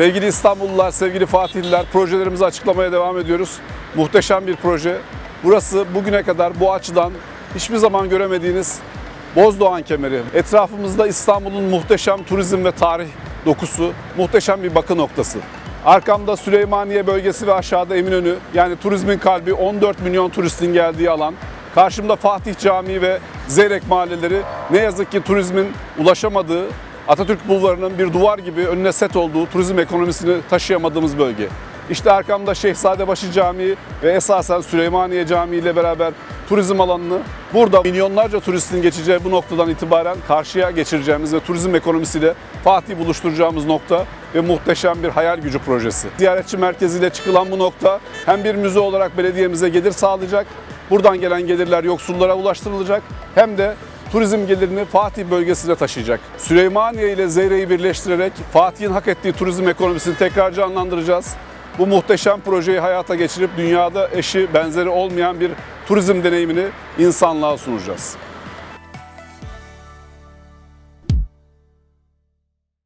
Sevgili İstanbullular, sevgili Fatihliler projelerimizi açıklamaya devam ediyoruz. Muhteşem bir proje. Burası bugüne kadar bu açıdan hiçbir zaman göremediğiniz Bozdoğan kemeri. Etrafımızda İstanbul'un muhteşem turizm ve tarih dokusu, muhteşem bir bakı noktası. Arkamda Süleymaniye bölgesi ve aşağıda Eminönü yani turizmin kalbi 14 milyon turistin geldiği alan. Karşımda Fatih Camii ve Zeyrek mahalleleri ne yazık ki turizmin ulaşamadığı Atatürk Bulvarı'nın bir duvar gibi önüne set olduğu turizm ekonomisini taşıyamadığımız bölge. İşte arkamda Şehzadebaşı Camii ve esasen Süleymaniye Camii ile beraber turizm alanını burada milyonlarca turistin geçeceği bu noktadan itibaren karşıya geçireceğimiz ve turizm ekonomisiyle Fatih buluşturacağımız nokta ve muhteşem bir hayal gücü projesi. Ziyaretçi merkeziyle çıkılan bu nokta hem bir müze olarak belediyemize gelir sağlayacak, buradan gelen gelirler yoksullara ulaştırılacak hem de turizm gelirini Fatih bölgesine taşıyacak. Süleymaniye ile Zeyre'yi birleştirerek Fatih'in hak ettiği turizm ekonomisini tekrar canlandıracağız. Bu muhteşem projeyi hayata geçirip dünyada eşi benzeri olmayan bir turizm deneyimini insanlığa sunacağız.